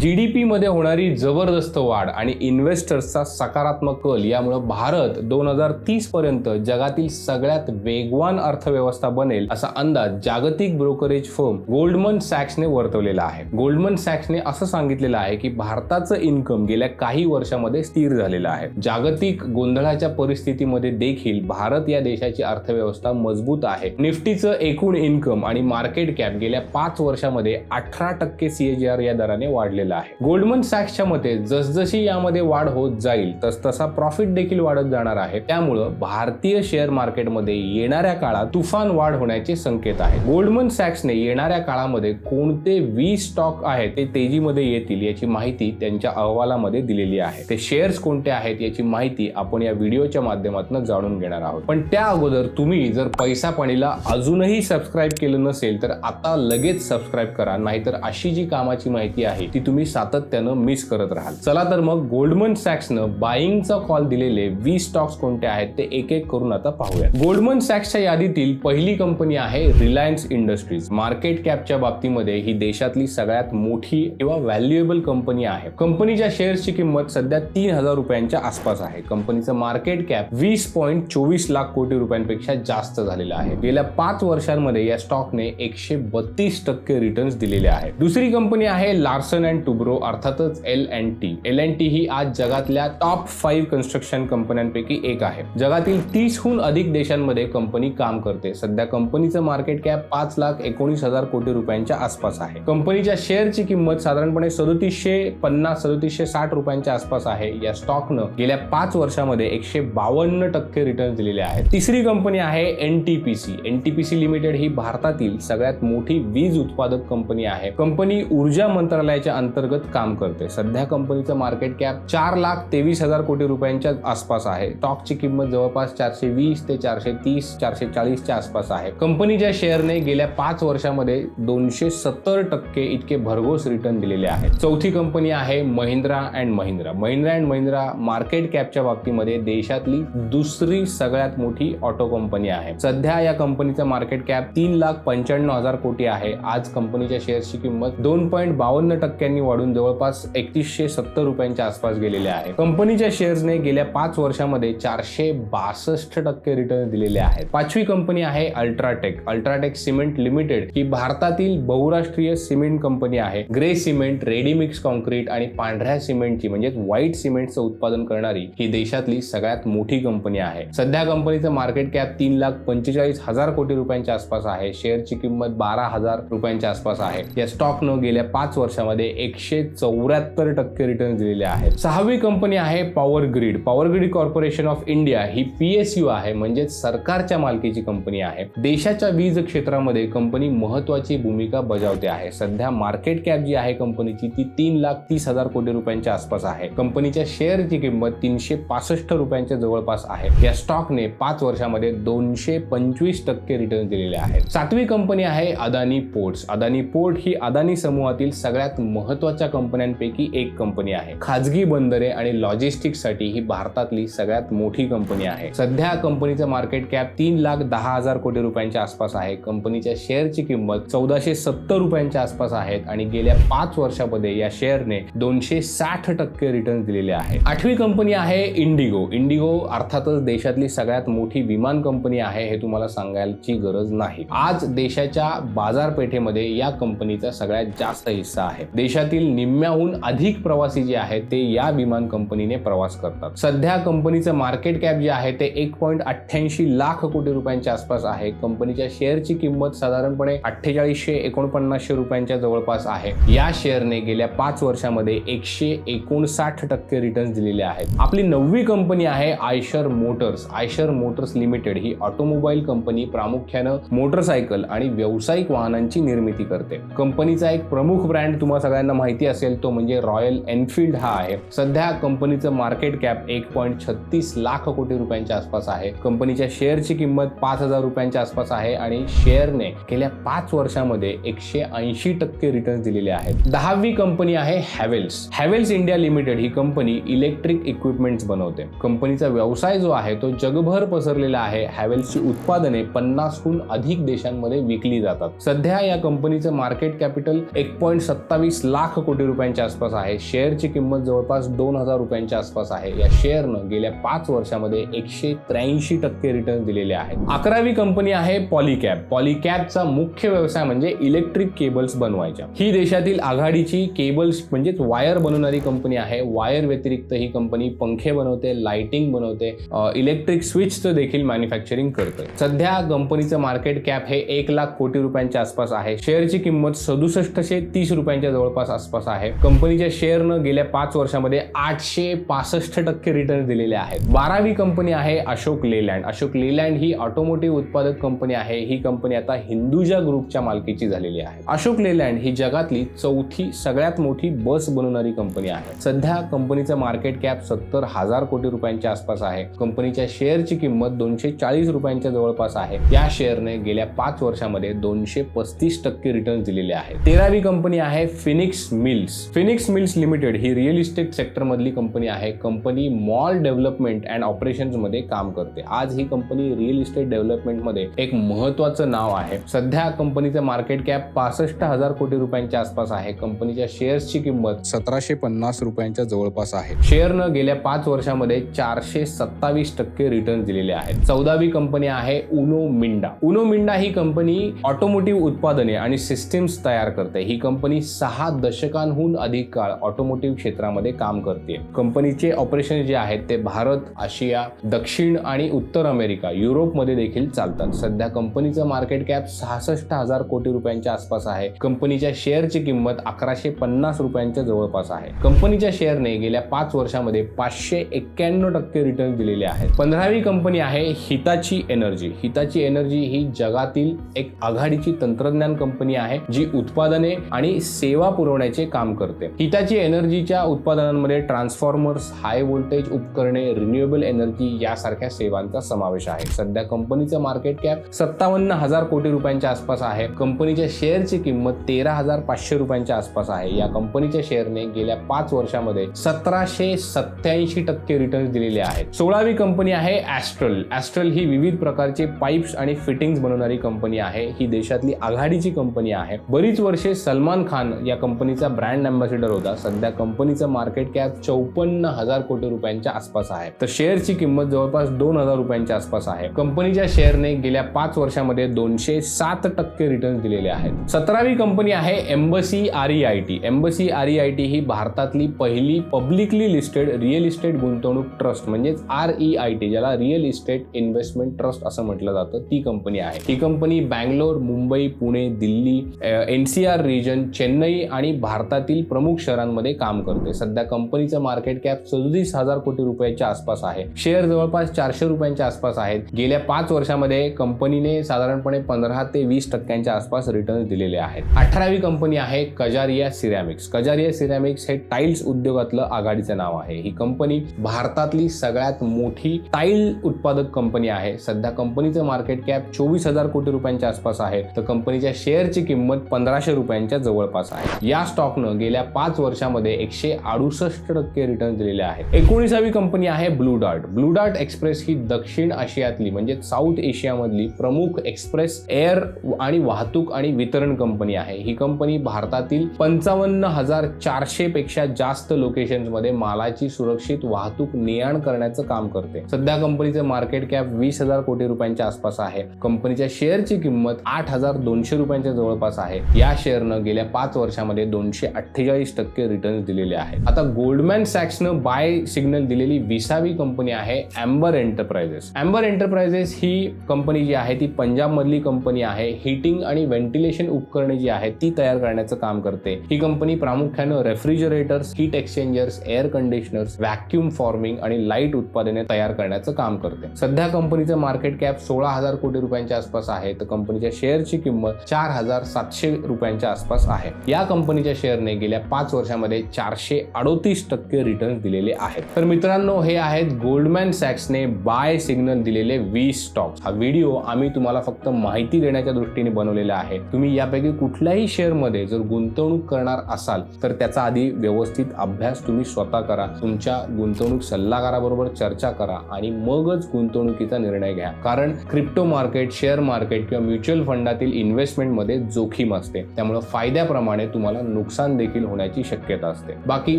G D पीमध्ये होणारी जबरदस्त वाढ आणि इन्व्हेस्टर्सचा सकारात्मक कल यामुळे भारत दोन हजार तीसपर्यंत जगातील सगळ्यात वेगवान अर्थव्यवस्था बनेल असा अंदाज जागतिक ब्रोकरेज फर्म गोल्डमन सॅक्सने वर्तवलेला आहे. गोल्डमन सॅक्सने असं सांगितलेलं आहे की भारताचं इन्कम गेल्या काही वर्षामध्ये स्थिर झालेलं आहे. जागतिक गोंधळाच्या परिस्थितीमध्ये देखील भारत या देशाची अर्थव्यवस्था मजबूत आहे. निफ्टीचं एकूण इन्कम आणि मार्केट कॅप गेल्या पाच वर्षामध्ये अठरा टक्के सीएजीआर या दराने वाढलेलं आहे. गोल्डमन सॅक्सच्या मते जसजशी यामध्ये वाढ होत जाईल तस तसा प्रॉफिट देखील वाढत जाणार आहे. त्यामुळं भारतीय शेअर मार्केटमध्ये येणाऱ्या काळात तुफान वाढ होण्याचे संकेत आहे. गोल्डमन सॅक्सने येणाऱ्या काळामध्ये कोणते वीस स्टॉक आहेत ते तेजीमध्ये येतील याची माहिती त्यांच्या अहवालामध्ये दिलेली आहे. ते शेअर्स कोणते आहेत याची माहिती आपण या व्हिडिओच्या माध्यमातून जाणून घेणार आहोत. पण त्या अगोदर तुम्ही जर पैसा पाणीला अजूनही सबस्क्राईब केलं नसेल तर आता लगेच सबस्क्राईब करा. नाहीतर अशी जी कामाची माहिती आहे ती तुम्ही सातत्यानं मिस करत राहाल. चला तर मग गोल्डमन सॅक्सनं बाईंगचा कॉल दिलेले वीस स्टॉक्स कोणते आहेत ते एक एक करून आता पाहूया गोल्डमन सॅक्सच्या यादीतील पहिली कंपनी आहे रिलायन्स इंडस्ट्रीज मार्केट कॅपच्या बाबतीमध्ये ही देशातली सगळ्यात मोठी किंवा व्हॅल्युएबल कंपनी आहे. कंपनीच्या शेअर्सची किंमत सध्या तीन हजार रुपयांच्या आसपास आहे. कंपनीचं मार्केट कॅप वीस पॉईंट चोवीस लाख कोटी रुपयांपेक्षा जास्त झालेलं आहे. गेल्या पाच वर्षांमध्ये या स्टॉकने एकशे बत्तीस टक्के रिटर्न्स दिलेले आहेत. दुसरी कंपनी आहे लार्सन अँड टुब्रो अर्थातच L and T L and T ही आज जगातल्या टॉप फाईव्ह कन्स्ट्रक्शन कंपन्यांपैकी एक आहे. जगातील तीसहून अधिक देशांमध्ये कंपनी काम करते. सध्या कंपनीचं मार्केट कॅप पाच लाख एकोणीस हजार कोटी रुपयांच्या आसपास आहे. कंपनीच्या शेअरची किंमत साधारणपणे सदोतीसशे पन्नास सदोतीसशे साठ रुपयांच्या आसपास आहे. या स्टॉकनं गेल्या पाच वर्षामध्ये एकशे बावन्न टक्के रिटर्न दिलेले आहेत. तिसरी कंपनी आहे N T P C N T P C limited ही भारतातील सगळ्यात मोठी वीज उत्पादक कंपनी आहे. कंपनी ऊर्जा मंत्रालयाच्या अंतर्गत अंतर्गत काम करते सध्या कंपनीचं मार्केट कॅप चार लाख तेवीस हजार कोटी रुपयांच्या आसपास आहे. स्टॉकची किंमत जवळपास चारशे वीस ते चारशे तीस चारशे चाळीसच्या आसपास आहे. कंपनीच्या शेअरने गेल्या पाच वर्षामध्ये दोनशे सत्तर टक्के इतके भरघोस रिटर्न दिलेले आहेत. चौथी कंपनी आहे Mahindra and Mahindra. Mahindra and Mahindra market captcha बाबतीमध्ये देशातली दुसरी सगळ्यात मोठी ऑटो कंपनी आहे. सध्या या कंपनीचा मार्केट कॅप तीन लाख पंच्याण्णव हजार कोटी आहे. आज कंपनीच्या शेअर्सची किंमत दोन पॉईंट बावन्न टक्क्यांनी वाढून जवळपास एकतीसशे सत्तर रुपयांच्या आसपास गेलेले आहे. कंपनीच्या शेअर्सने गेल्या पाच वर्षामध्ये चारशे बासष्ट टक्के रिटर्न दिलेले आहेत पाचवी कंपनी आहे अल्ट्राटेक. अल्ट्राटेक सिमेंट लिमिटेड ही भारतातील बहुराष्ट्रीय सिमेंट कंपनी आहे. Grey cement ready mix concrete आणि पांढऱ्या सिमेंटची म्हणजेच व्हाईट सिमेंटचं उत्पादन करणारी ही देशातली सगळ्यात मोठी कंपनी आहे. सध्या कंपनीचं मार्केट कॅप तीन लाख पंचेचाळीस हजार कोटी रुपयांच्या आसपास आहे. शेअरची किंमत बारा हजार रुपयांच्या आसपास आहे. या स्टॉकनं गेल्या पाच वर्षामध्ये एक एकशे चौऱ्याहत्तर टक्के रिटर्न दिलेले आहेत. सहावी कंपनी आहे power grid power grid corporation of India he PSU आहे म्हणजेच सरकारच्या मालकीची कंपनी आहे. देशाच्या वीज क्षेत्रामध्ये कंपनी महत्वाची भूमिका बजावते आहे. सध्या मार्केट कॅप जी आहे कंपनीची ती तीन लाख तीस हजार कोटी रुपयांच्या आसपास आहे. कंपनीच्या शेअरची किंमत तीनशे पासष्ट रुपयांच्या जवळपास आहे. या स्टॉकने पाच वर्षामध्ये दोनशे पंचवीस टक्के रिटर्न दिलेले आहेत. सातवी कंपनी आहे अदानी पोर्ट्स अदानी पोर्ट ही अदानी समूहातील सगळ्यात महत्त्वाच्या कंपन्यांपैकी एक कंपनी आहे. खाजगी बंदरे आणि लॉजिस्टिक्ससाठी ही भारतातली सगळ्यात मोठी कंपनी आहे. सध्या कंपनीचं मार्केट कॅप तीन लाख दहा हजार कोटी रुपयांच्या आसपास आहे. कंपनीच्या शेअरची किंमत चौदाशे सत्तर रुपयांच्या आसपास आहेत आणि गेल्या पाच वर्षामध्ये या शेअरने दोनशे साठ टक्के रिटर्न दिलेले आहे आठवी कंपनी आहे इंडिगो इंडिगो अर्थातच देशातली सगळ्यात मोठी विमान कंपनी आहे हे तुम्हाला सांगायची गरज नाही. आज देशाच्या बाजारपेठेमध्ये या कंपनीचा सगळ्यात जास्त हिस्सा आहे. देशात देशातील निम्म्याहून अधिक प्रवासी जे आहेत ते या विमान कंपनीने प्रवास करतात. सध्या कंपनीचं मार्केट कॅप जे आहे ते एक पॉईंट अठ्ठ्याऐंशी लाख कोटी रुपयांच्या आसपास आहे. कंपनीच्या शेअरची किंमत साधारणपणे अठ्ठेचाळीसशे एकोणपन्नासशे रुपयांच्या जवळपास आहे. या शेअरने गेल्या पाच वर्षामध्ये एकशे एकोणसाठ टक्के रिटर्न दिलेले आहेत. आपली नववी कंपनी आहे Eicher motors. Eicher motors limited ही ऑटोमोबाईल कंपनी प्रामुख्यानं मोटरसायकल आणि व्यावसायिक वाहनांची निर्मिती करते. कंपनीचा एक प्रमुख ब्रँड तुम्हाला सगळ्यांना माहिती असेल तो म्हणजे रॉयल एनफिल्ड हा आहे. सध्या कंपनीचं मार्केट कॅप एक पॉईंट छत्तीस लाख कोटी रुपयांच्या आसपास आहे. कंपनीच्या शेअरची किंमत पाच हजार रुपयांच्या आसपास आहे आणि शेअरने गेल्या पाच वर्षामध्ये एकशे ऐंशी टक्के रिटर्न दिलेले आहेत. दहावी कंपनी आहे हॅवेल्स हॅवेल्स इंडिया लिमिटेड ही कंपनी इलेक्ट्रिक इक्विपमेंट्स बनवते. कंपनीचा व्यवसाय जो आहे तो जगभर पसरलेला आहे. हॅवेल्सची उत्पादने पन्नासहून अधिक देशांमध्ये विकली जातात. सध्या या कंपनीचं मार्केट कॅपिटल एक पॉईंट सत्तावीस लाख लाख कोटी रुपयांच्या आसपास आहे. शेअरची किंमत जवळपास दोन हजार रुपयांच्या आसपास आहे. या शेअरनं गेल्या पाच वर्षामध्ये एकशे त्र्याऐंशी टक्के रिटर्न दिलेले आहेत. अकरावी कंपनी आहे पॉलिकॅप पॉलिकॅबचा मुख्य व्यवसाय म्हणजे इलेक्ट्रिक केबल्स बनवायच्या ही देशातील आघाडीची केबल्स म्हणजेच वायर बनवणारी कंपनी आहे. वायर व्यतिरिक्त ही कंपनी पंखे बनवते लाइटिंग बनवते इलेक्ट्रिक स्विचचं देखील मॅन्युफॅक्चरिंग करते सध्या कंपनीचं मार्केट कॅप हे एक लाख कोटी रुपयांच्या आसपास आहे. शेअरची किंमत सदुसष्टशे तीस रुपयांच्या जवळपास आसपास आहे. कंपनीच्या शेअरनं गेल्या पाच वर्षामध्ये आठशे पासष्ट टक्के रिटर्न दिलेले आहेत. बारावी कंपनी आहे अशोक लेलँड. अशोक लेलँड ही ऑटोमोटिव्ह उत्पादक कंपनी आहे. ही कंपनी आता हिंदुजा ग्रुपच्या मालकीची झालेली आहे. अशोक लेलँड ही जगातली चौथी सगळ्यात मोठी बस बनवणारी कंपनी आहे. सध्या कंपनीचं मार्केट कॅप सत्तर हजार कोटी रुपयांच्या आसपास आहे. कंपनीच्या शेअरची किंमत दोनशे चाळीस रुपयांच्या जवळपास आहे. या शेअरने गेल्या पाच वर्षामध्ये दोनशे पस्तीस टक्के रिटर्न दिलेले आहेत. तेरावी कंपनी आहे Phoenix Mills. Phoenix Mills Limited ही रिअल इस्टेट सेक्टरमधली कंपनी आहे. कंपनी मॉल डेव्हलपमेंट अँड ऑपरेशन्समध्ये काम करते. आज ही कंपनी रिअल इस्टेट डेव्हलपमेंटमध्ये एक महत्वाचं नाव आहे. सध्या कंपनीचं मार्केट कॅप पासष्ट हजार कोटी रुपयांच्या आसपास आहे. कंपनीच्या शेअर्सची किंमत सतराशे पन्नास रुपयांच्या जवळपास आहे. शेअरनं गेल्या पाच वर्षामध्ये चारशे सत्तावीस टक्के रिटर्न दिलेले आहेत. चौदावी कंपनी आहे उनो मिंडा उनो मिंडा ही कंपनी ऑटोमोटिव्ह उत्पादने आणि सिस्टीम्स तयार करते. ही कंपनी सहा दश दशकांहून अधिक काळ ऑटोमोटिव्ह क्षेत्रामध्ये काम करते. कंपनीचे ऑपरेशन जे आहेत ते भारत आशिया दक्षिण आणि उत्तर अमेरिका युरोपमध्ये देखील चालतात. सध्या कंपनीचं मार्केट कॅप सहासष्ट हजार कोटी रुपयांच्या आसपास आहे. कंपनीच्या शेअरची किंमत अकराशे पन्नास रुपयांच्या जवळपास आहे. कंपनीच्या शेअरने गेल्या पाच वर्षामध्ये पाचशे एक्क्याण्णव टक्के रिटर्न दिलेले आहेत. पंधरावी कंपनी आहे हिताची एनर्जी हिताची एनर्जी ही जगातील एक आघाडीची तंत्रज्ञान कंपनी आहे जी उत्पादने आणि सेवा करण्याचे काम करते. हिताची एनर्जीच्या उत्पादनांमध्ये ट्रान्सफॉर्मर्स हाय व्होल्टेज उपकरणे रिन्युएबल एनर्जी यासारख्या सेवांचा समावेश आहे. सध्या कंपनीचं मार्केट कॅप सत्तावन्न हजार कोटी रुपयांच्या आसपास आहे. कंपनीच्या शेअरची किंमत तेरा हजार पाचशे रुपयांच्या आसपास आहे. या कंपनीच्या शेअरने गेल्या पाच वर्षामध्ये सतराशे सत्याऐंशी टक्के रिटर्न दिलेले आहेत. सोळावी कंपनी आहे ॲस्ट्रल ॲस्ट्रल ही विविध प्रकारचे पाईप्स आणि फिटिंग्स बनवणारी कंपनी आहे. ही देशातली आघाडीची कंपनी आहे. बरीच वर्षे सलमान खान या कंपनीचा ब्रँड अँबॅसिडर होता. सध्या कंपनीचं मार्केट कॅप चौपन्न हजार कोटी रुपयांच्या आसपास आहे. तर शेअरची किंमत जवळपास दोन हजार रुपयांच्या आसपास आहे. कंपनीच्या शेअरने गेल्या पाच वर्षामध्ये दोनशे सात टक्के रिटर्न दिलेले आहेत. सतरावी कंपनी आहे Embassy R E I T Embassy R E I T ही भारतातली पहिली पब्लिकली लिस्टेड रिअल इस्टेट गुंतवणूक ट्रस्ट म्हणजेच आर ई आय टी ज्याला रिअल इस्टेट इन्व्हेस्टमेंट ट्रस्ट असं म्हटलं जातं. ती कंपनी आहे. ही company Bangalore Mumbai Pune Delhi NCR region Chennai आणि भारतातील प्रमुख शहरांमध्ये काम करते सध्या कंपनीचं मार्केट कॅप सदोतीस हजार कोटी रुपयाच्या आसपास आहे. शेअर जवळपास चारशे रुपयांच्या आसपास आहेत. गेल्या पाच वर्षामध्ये कंपनीने साधारणपणे पंधरा ते वीस टक्क्यांच्या आसपास रिटर्न दिलेले आहेत. अठरावी कंपनी आहे कजारिया सिरॅमिक्स कजारिया सिरॅमिक्स हे टाईल्स उद्योगातलं आघाडीचं नाव आहे. ही कंपनी भारतातली सगळ्यात मोठी टाईल उत्पादक कंपनी आहे. सध्या कंपनीचं मार्केट कॅप चोवीस हजार कोटी रुपयांच्या आसपास आहे. तर कंपनीच्या शेअरची किंमत पंधराशे रुपयांच्या जवळपास आहे. या स्टॉकनं गेल्या पाच वर्षामध्ये एकशे अडुसष्ट टक्के रिटर्न दिलेले आहेत. एकोणीसावी कंपनी आहे blue dart blue dart express ही दक्षिण आशियातली म्हणजे साऊथ एशियामधली प्रमुख एक्सप्रेस एअर आणि वाहतूक आणि वितरण कंपनी आहे. ही कंपनी भारतातील पंचावन्न हजार चारशे पेक्षा जास्त लोकेशन्समध्ये मालाची सुरक्षित वाहतूक ने आण करण्याचं काम करते. सध्या कंपनीचे मार्केट कॅप वीस हजार कोटी रुपयांच्या आसपास आहे. कंपनीच्या शेअरची किंमत आठ हजार दोनशे रुपयांच्या जवळपास आहे. या शेअरनं गेल्या पाच वर्षामध्ये दोनशे अठ्ठेचाळीस टक्के रिटर्न दिलेले आहेत. आता गोल्डमॅन सॅक्सनं बाय सिग्नल दिलेली विसावी कंपनी आहे अँबर एंटरप्राइजेस अँबर एंटरप्राइजेस ही कंपनी जी आहे ती पंजाब मधली कंपनी आहे. हिटिंग आणि व्हेंटिलेशन उपकरणे जी आहेत ती तयार करण्याचं काम करते. ही कंपनी प्रामुख्यानं refrigerators heat exchangers air conditioners vacuum forming आणि लाइट उत्पादने तयार करण्याचं काम करते. सध्या कंपनीचं मार्केट कॅप सोळा हजार कोटी रुपयांच्या आसपास आहे. तर कंपनीच्या शेअरची किंमत चार हजार सातशे रुपयांच्या आसपास आहे. या कंपनीच्या शेअरने गेल्या पाच वर्षामध्ये चारशे अडोतीस टक्के रिटर्न दिलेले आहेत. तर मित्रांनो हे आहेत गोल्डमॅन सॅक्सने बाय सिग्नल दिलेले वीस स्टॉक्स हा व्हिडिओ आम्ही तुम्हाला फक्त माहिती देण्याच्या दृष्टीने बनवलेला आहे. तुम्ही यापैकी कुठल्याही शेअरमध्ये जर गुंतवणूक करणार असाल तर त्याचा आधी व्यवस्थित अभ्यास तुम्ही स्वतः करा. तुमच्या गुंतवणूक सल्लागाराबरोबर चर्चा करा आणि मगच गुंतवणुकीचा निर्णय घ्या. कारण क्रिप्टो मार्केट शेअर मार्केट किंवा म्युच्युअल फंडातील इन्व्हेस्टमेंटमध्ये जोखीम असते. त्यामुळे फायद्याप्रमाणे तुम्हाला नुकसान देखील होण्याची शक्यता असते. बाकी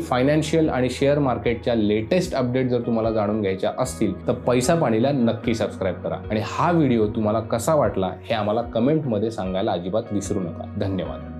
फायनान्शियल आणि शेअर मार्केटच्या लेटेस्ट अपडेट जर तुम्हाला जाणून घ्यायच्या असतील तर पैसा पाणीला नक्की सबस्क्राईब करा. आणि हा व्हिडिओ तुम्हाला कसा वाटला हे आम्हाला कमेंटमध्ये सांगायला अजिबात विसरू नका. धन्यवाद.